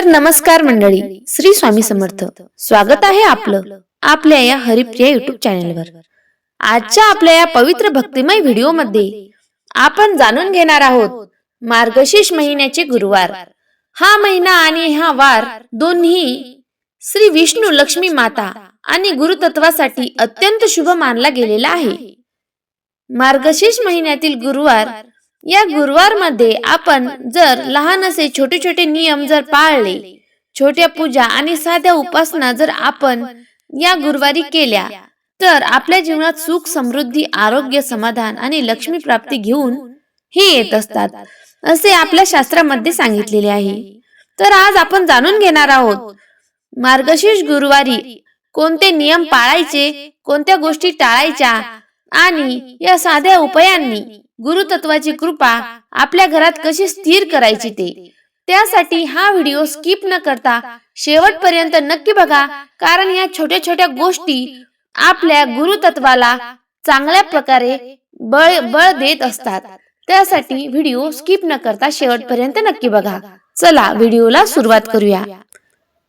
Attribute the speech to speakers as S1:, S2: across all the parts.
S1: तर नमस्कार मंडळी. श्री स्वामी समर्थ. स्वागत आहे आपलं आपल्या या हरिप्रिया युट्यूब चॅनेलवर आजच्या आपल्या या पवित्र भक्तिमय व्हिडिओमध्ये आपण जाणून घेणार आहोत मार्गशीर्ष महिन्याचे गुरुवार. हा महिना आणि हा वार दोन्ही श्री विष्णू लक्ष्मी माता आणि गुरुतत्वासाठी अत्यंत शुभ मानला गेलेला आहे. मार्गशीर्ष महिन्यातील गुरुवार या गुरुवारमध्ये आपण जर लहान असे छोटे छोटे नियम जर पाळले छोट्या पूजा आणि साध्या उपासना जर आपण या गुरुवारी केल्या तर आपल्या जीवनात सुख समृद्धी आरोग्य समाधान आणि लक्ष्मी प्राप्ती घेऊन हे येत असतात असे आपल्या शास्त्रामध्ये सांगितलेले आहे. तर आज आपण जाणून घेणार आहोत मार्गशीर्ष गुरुवारी कोणते नियम पाळायचे कोणत्या गोष्टी टाळायच्या आणि या साध्या उपायांनी गुरुतत्वाची कृपा आपल्या घरात कशी स्थिर करायची ते. त्यासाठी हा व्हिडिओ स्किप न करता शेवटपर्यंत नक्की बघा कारण या छोट्या छोट्या गोष्टी आपल्या गुरुतत्वाला चांगल्या प्रकारे बळ बळ देत असतात. त्यासाठी व्हिडिओ स्किप न करता शेवटपर्यंत नक्की बघा. चला व्हिडिओला सुरुवात करूया.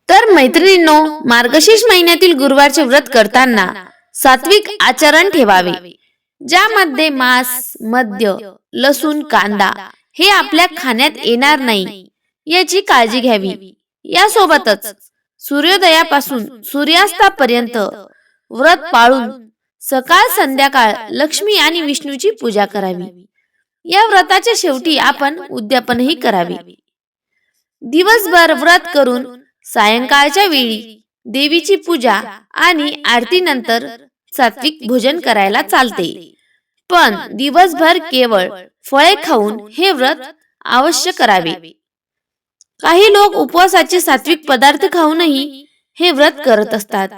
S1: तर मैत्रिणींनो मार्गशीर्ष महिन्यातील गुरुवारचे व्रत करताना सात्विक आचरण ठेवावे. ज्यामध्ये मांस मद्य लसूण कांदा हे आपल्या खाण्यात येणार नाही याची काळजी घ्यावी. यासोबतच सूर्योदयापासून सूर्यास्तापर्यंत व्रत पाळून सकाळ संध्याकाळ लक्ष्मी आणि विष्णूची पूजा करावी. या व्रताच्या शेवटी आपण उद्यापनही करावे. दिवसभर व्रत करून सायंकाळच्या वेळी देवीची पूजा आणि आरतीनंतर सात्विक भोजन करायला चालते. पण दिवसभर केवळ फळे खाऊन हे व्रत अवश्य करावे. काही लोक उपवासाचे सात्विक पदार्थ खाऊनही हे व्रत करत असतात.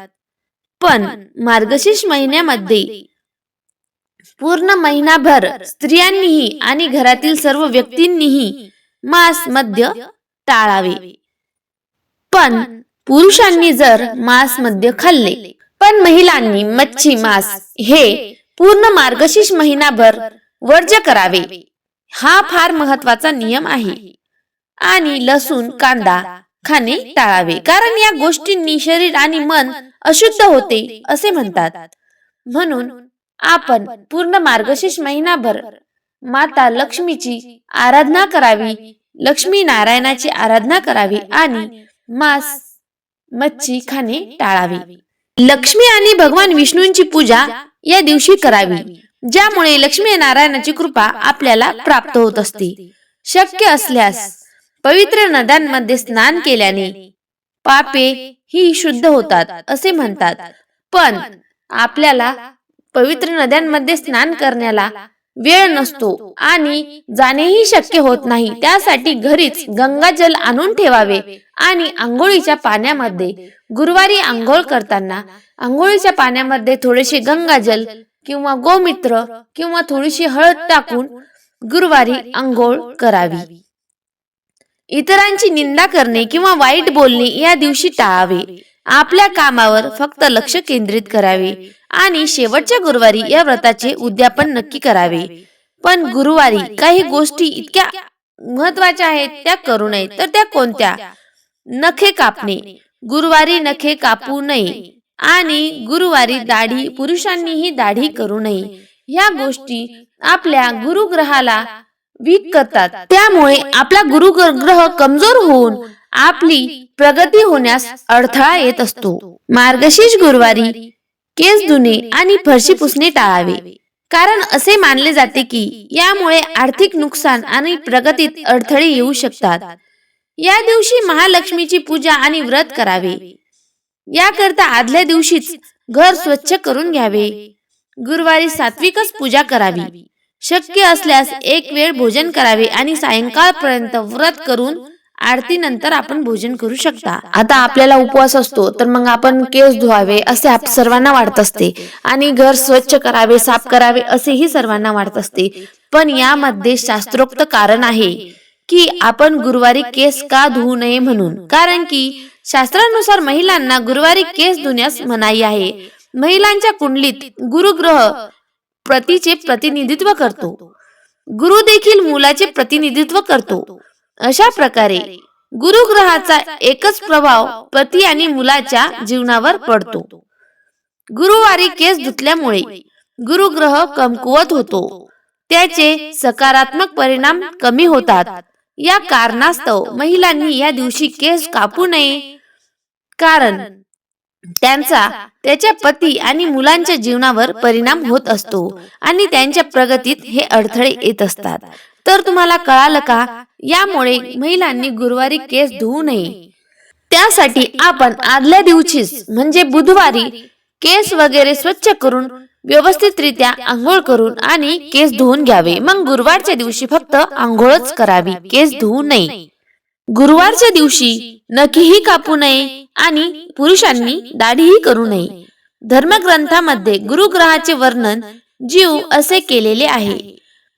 S1: पण मार्गशीर्ष महिन्यामध्ये पूर्ण महिनाभर स्त्रियांनीही आणि घरातील सर्व व्यक्तींनीही मांस मद्य टाळावे. पण पुरुषांनी जर मांस मद्य खाल्ले पण महिलांनी मच्छी मास हे पूर्ण मार्गशीर्ष महिनाभर वर्ज्य करावे. हा फार महत्त्वाचा नियम आहे. आणि लसूण कांदा खाणे टाळावे. कारण या गोष्टींनी शरीर आणि मन अशुद्ध होते असे म्हणतात. म्हणून आपण पूर्ण मार्गशीर्ष महिनाभर माता लक्ष्मीची आराधना करावी लक्ष्मी नारायणाची आराधना करावी आणि मांस मच्छी खाणे टाळावे. लक्ष्मी आणि भगवान विष्णूंची पूजा या दिवशी करावी ज्यामुळे लक्ष्मी नारायणाची कृपा आपल्याला प्राप्त होत असते. शक्य असल्यास पवित्र नद्यांमध्ये स्नान केल्याने पापे ही शुद्ध होतात असे म्हणतात. पण आपल्याला पवित्र नद्यांमध्ये स्नान करण्याला वेळ नसतो आणि जाणेही शक्य होत नाही. त्यासाठी घरीच गंगाजल आणून ठेवावे आणि आंघोळीच्या पाण्यामध्ये गुरुवारी आंघोळ करताना आंघोळीच्या पाण्यामध्ये थोडेसे गंगाजल किंवा गोमित्र किंवा थोडीशी हळद टाकून गुरुवारी आंघोळ करावी. इतरांची निंदा करणे किंवा वाईट बोलणे या दिवशी टाळावे. आपल्या कामावर फक्त लक्ष केंद्रित करावे आणि शेवटच्या गुरुवारी या व्रताचे उद्यापन नक्की करावे. पण गुरुवारी काही गोष्टी इतक्या महत्त्वाच्या आहेत त्या करू नये तर त्या कोणत्या? नखे कापणे. गुरुवारी नखे कापू नये आणि गुरुवारी दाढी पुरुषांनीही दाढी करू नये. ह्या गोष्टी आपल्या गुरुग्रहाला वीक करतात. त्यामुळे आपला गुरुग्रह कमजोर होऊन आपली प्रगती होण्यास अडथळा येत असतो. मार्गशीर्ष गुरुवारी केस धुणे आणि फरशी पुसणे टाळावे. कारण असे मानले जाते की यामुळे आर्थिक नुकसान आणि प्रगतीत अडथळे येऊ शकतात. या दिवशी महालक्ष्मीची पूजा आणि व्रत करावे. याकरता आदल्या दिवशीच घर स्वच्छ करून घ्यावे. गुरुवारी सात्विकच पूजा करावी. शक्य असल्यास एक वेळ भोजन करावे आणि सायंकाळपर्यंत व्रत करून आरती नंतर आपण भोजन करू शकता. आता आपल्याला उपवास असतो तर मग आपण केस धुवावे असे आप सर्वांना वाटत असते. आणि घर स्वच्छ करावे साफ करावे असेही सर्वांना वाटत असते. पण यामध्ये शास्त्रोक्त कारण आहे की आपण गुरुवारी केस का धुवू नये म्हणून. कारण की शास्त्रानुसार महिलांना गुरुवारी केस धुण्यास मनाई आहे. महिलांच्या कुंडलीत गुरुग्रह प्रतीचे प्रतिनिधित्व करतो. गुरु देखील मुलाचे प्रतिनिधित्व करतो. अशा प्रकारे गुरुग्रहाचा एकच प्रभाव पती आणि मुलाच्या जीवनावर पडतो. गुरुवारी केस धुतल्यामुळे गुरुग्रह कमकुवत होतो. त्याचे सकारात्मक परिणाम कमी होतात. या कारणास्तव महिलांनी या दिवशी केस कापू नये. कारण त्यांचा त्याच्या पती आणि मुलांच्या जीवनावर परिणाम होत असतो आणि त्यांच्या प्रगतीत हे अडथळे येत असतात. तर तुम्हाला कळालं का यामुळे महिलांनी गुरुवारी केस धुवू नये. त्यासाठी आपण आदल्या दिवशीच म्हणजे बुधवारी केस वगैरे स्वच्छ करून व्यवस्थितरित्या आंघोळ करून आणि केस धुवून घ्यावे. मग गुरुवारच्या दिवशी फक्त आंघोळच करावी. केस धुवू नये. गुरुवारच्या दिवशी नखीही कापू नये आणि पुरुषांनी दाढीही करू नये. धर्मग्रंथामध्ये गुरुग्रहाचे वर्णन जीव असे केलेले आहे.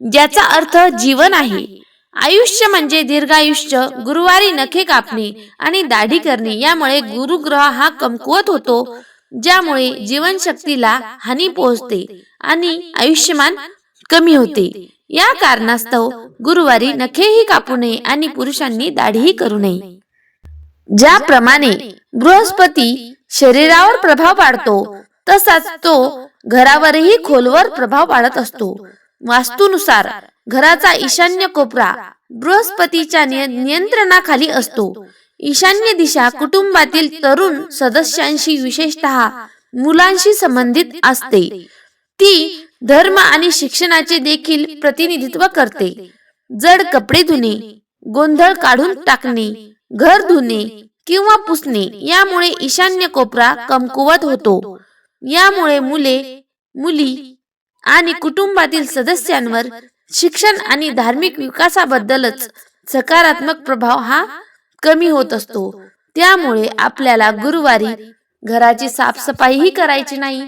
S1: ज्याचा अर्थ जीवन आहे. आयुष्य म्हणजे दीर्घायुष्य गुरुवारी नखे कापणे आणि दाढी करणे. यामुळे गुरुग्रह हा कमकुवत होतो ज्यामुळे जीवनशक्तीला हानी पोहोचते आणि आयुष्यमान कमी होते. या कारणास्तव गुरुवारी नखेही कापू नये आणि पुरुषांनी दाढीही करू नये. ज्याप्रमाणे बृहस्पती शरीरावर प्रभाव पाडतो तसाच तो घरावरही खोलवर प्रभाव पाडत असतो. वास्तूनुसार घराचा ईशान्य कोपरा बृहस्पतीच्या नियंत्रणाखाली असतो. ईशान्य दिशा कुटुंबातील तरुण सदस्यांशी विशेषतः मुलांशी संबंधित असते. ती धर्म आणि शिक्षणाचे देखील प्रतिनिधित्व करते. जड कपडे धुणे गोंधळ काढून टाकणे घर धुणे किंवा पुसणे यामुळे ईशान्य कोपरा कमकुवत होतो. यामुळे मुले मुली आणि कुटुंबातील सदस्यांवर शिक्षण आणि धार्मिक विकासाबद्दलच सकारात्मक प्रभाव हा कमी होत असतो. त्यामुळे आपल्याला गुरुवारी घराची साफसफाईही करायची नाही.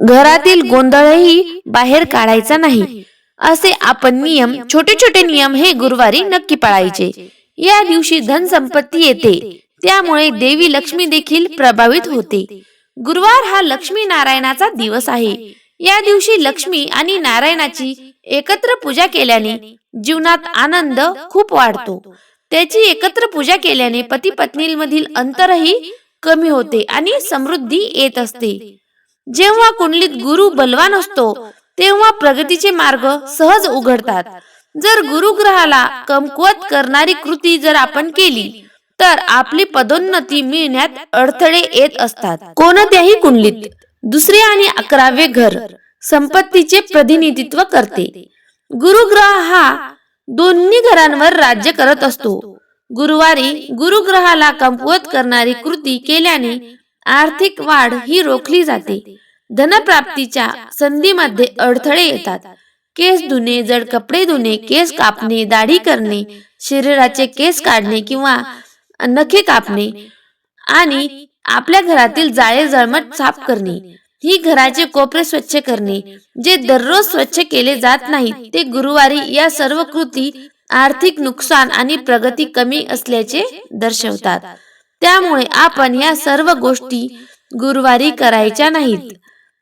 S1: घरातील गोंधळही बाहेर काढायचा नाही. असे आपण नियम छोटे छोटे नियम हे गुरुवारी नक्की पाळायचे. या दिवशी धन संपत्ती येते. त्यामुळे देवी लक्ष्मी देखील प्रभावित होते. गुरुवार हा लक्ष्मी नारायणाचा दिवस आहे. या दिवशी लक्ष्मी आणि नारायणाची एकत्र पूजा केल्याने जीवनात आनंद खूप वाढतो. त्याची एकत्र पूजा केल्याने पती पत्नीमधील अंतरही कमी होते आणि समृद्धी येत असते. जेव्हा कुंडलीत गुरु बलवान असतो तेव्हा प्रगतीचे मार्ग सहज उघडतात. जर गुरुग्रहाला कमकुवत करणारी कृती जर आपण केली तर आपली पदोन्नती मिळण्यात अडथळे येत असतात. कोणत्याही कुंडलीत. दुसरे आणि अकरावे घर संपत्तीचे प्रतिनिधित्व करते. गुरुग्रह हा दोन्ही घरांवर राज्य करत असतो. गुरुवारी गुरुग्रहाला कमकुवत करणारी कृती केल्याने आर्थिक वाढ ही रोखली जाते. धनप्राप्तीच्या संधीमध्ये अडथळे येतात. केस धुणे जड कपडे धुणे केस कापणे दाढी करणे शरीराचे केस काढणे किंवा नखे कापणे आणि आपल्या घरातील जाळे जळमट साफ करणे. ही घराचे कोपरे स्वच्छ करणे. जे दररोज स्वच्छ केले जात नाहीत ते गुरुवारी या सर्व कृती आर्थिक नुकसान आणि प्रगती कमी असल्याचे दर्शवतात. त्यामुळे आपण या सर्व गोष्टी गुरुवारी करायच्या नाहीत.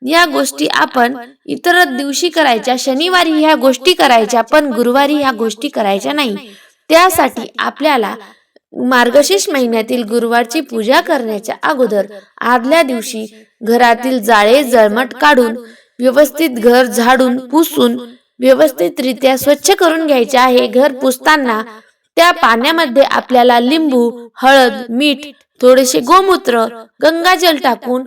S1: या गोष्टी आपण इतर दिवशी करायच्या. शनिवारी ह्या गोष्टी करायच्या. पण गुरुवारी ह्या गोष्टी करायच्या नाही त्यासाठी आपल्याला मार्गशीर्ष महिन्यातील गुरुवारची पूजा करण्याच्या अगोदर आदल्या दिवशी घरातील जाळे जळमट काढून व्यवस्थित घर झाडून पुसून व्यवस्थितरित्या स्वच्छ करून घ्यायचे आहे. घर पुसताना त्या पाण्यामध्ये आपल्याला लिंबू हळद मीठ थोडेसे गोमूत्र गंगाजल टाकून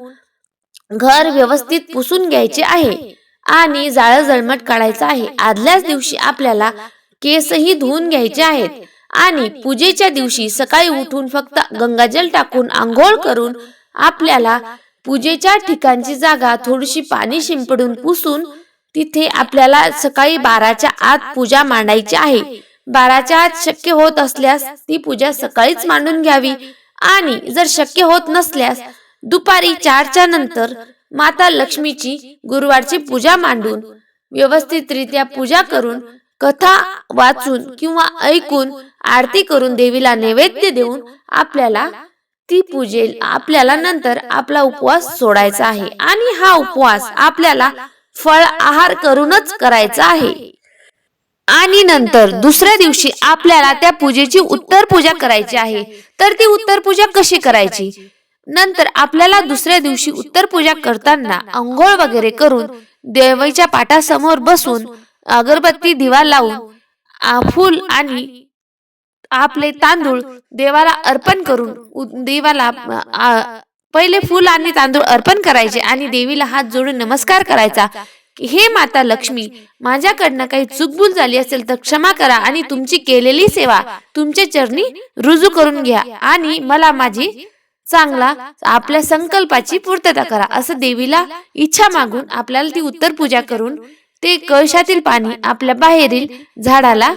S1: घर व्यवस्थित पुसून घ्यायचे आहे आणि जाळं जळमट काढायचं आहे. आदल्याच दिवशी आपल्याला केसही धुवून घ्यायचे आहेत. आणि पूजेच्या दिवशी सकाळी उठून फक्त गंगाजल टाकून आंघोळ करून आपल्याला पूजेच्या ठिकाणची जागा थोडीशी पाणी शिंपडून पुसून तिथे आपल्याला सकाळी बाराच्या आत पूजा मांडायची आहे. बाराच्या आत शक्य होत असल्यास ती पूजा सकाळीच मांडून घ्यावी. आणि जर शक्य होत नसल्यास दुपारी चारच्या नंतर माता लक्ष्मीची गुरुवारची पूजा मांडून व्यवस्थितरित्या पूजा करून कथा वाचून किंवा ऐकून आरती करून देवीला नैवेद्य देऊन आपल्याला ती पूजेल आपल्याला नंतर आपला उपवास सोडायचा आहे. आणि हा उपवास आपल्याला फळ आहार करूनच करायचा आहे. आणि नंतर दुसऱ्या दिवशी आपल्याला त्या पूजेची उत्तर पूजा करायची आहे. तर ती उत्तर पूजा कशी करायची? नंतर आपल्याला दुसऱ्या दिवशी उत्तर पूजा करताना अंघोळ वगैरे करून देवाच्या पाटासमोर बसून अगरबत्ती दिवा लावून फूल आणि आपले तांदूळ देवाला अर्पण करून उ- देवाला पहिले फूल आणि तांदूळ अर्पण करायचे आणि देवीला हात जोडून नमस्कार करायचा. हे माता लक्ष्मी माझ्याकडनं काही चूकभूल झाली असेल तर क्षमा करा आणि तुमची केलेली सेवा तुमचे चरणी रुजू करून घ्या आणि मला माझी चांगला आपल्या संकल्पाची पूर्तता करा असं देवीला इच्छा मागून आपल्याला ती उत्तर पूजा करून ते कळशातील पाणी आपल्या बाहेरील झाडाला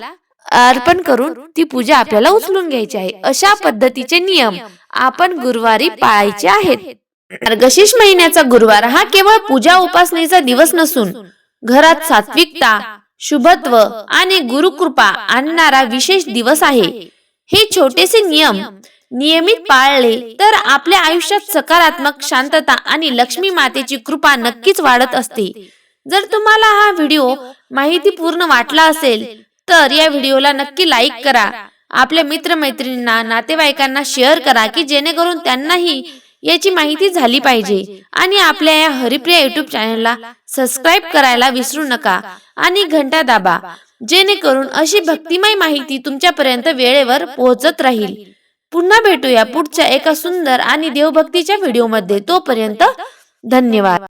S1: अर्पण करून ती पूजा आपल्याला उचलून घ्यायची आहे. अशा पद्धतीचे नियम आपण गुरुवारी पाळायचे आहेत. मार्गशीर्ष महिन्याचा गुरुवार हा केवळ पूजा उपासनेचा दिवस नसून घरात सात्विकता शुभत्व आणि गुरुकृपा आणणारा विशेष दिवस आहे. हे छोटेसे नियम नियमित पाळले तर आपल्या आयुष्यात सकारात्मक शांतता आणि लक्ष्मी मातेची कृपा नक्कीच वाढत असते. जर तुम्हाला हा व्हिडिओ माहितीपूर्ण वाटला असेल तर या व्हिडिओला नक्की लाईक करा. आपल्या मित्रमैत्रिणींना नातेवाईकांना शेअर करा की जेणेकरून त्यांनाही याची माहिती झाली पाहिजे. आणि आपल्या या हरिप्रिया युट्यूब चॅनलला सबस्क्राईब करायला विसरू नका आणि घंटा दाबा जेणेकरून अशी भक्तिमय माहिती तुमच्यापर्यंत वेळेवर पोहोचत राहील. पुन्हा भेटूया पुढच्या एका सुंदर आणि देवभक्तीच्या व्हिडिओमध्ये. तोपर्यंत धन्यवाद.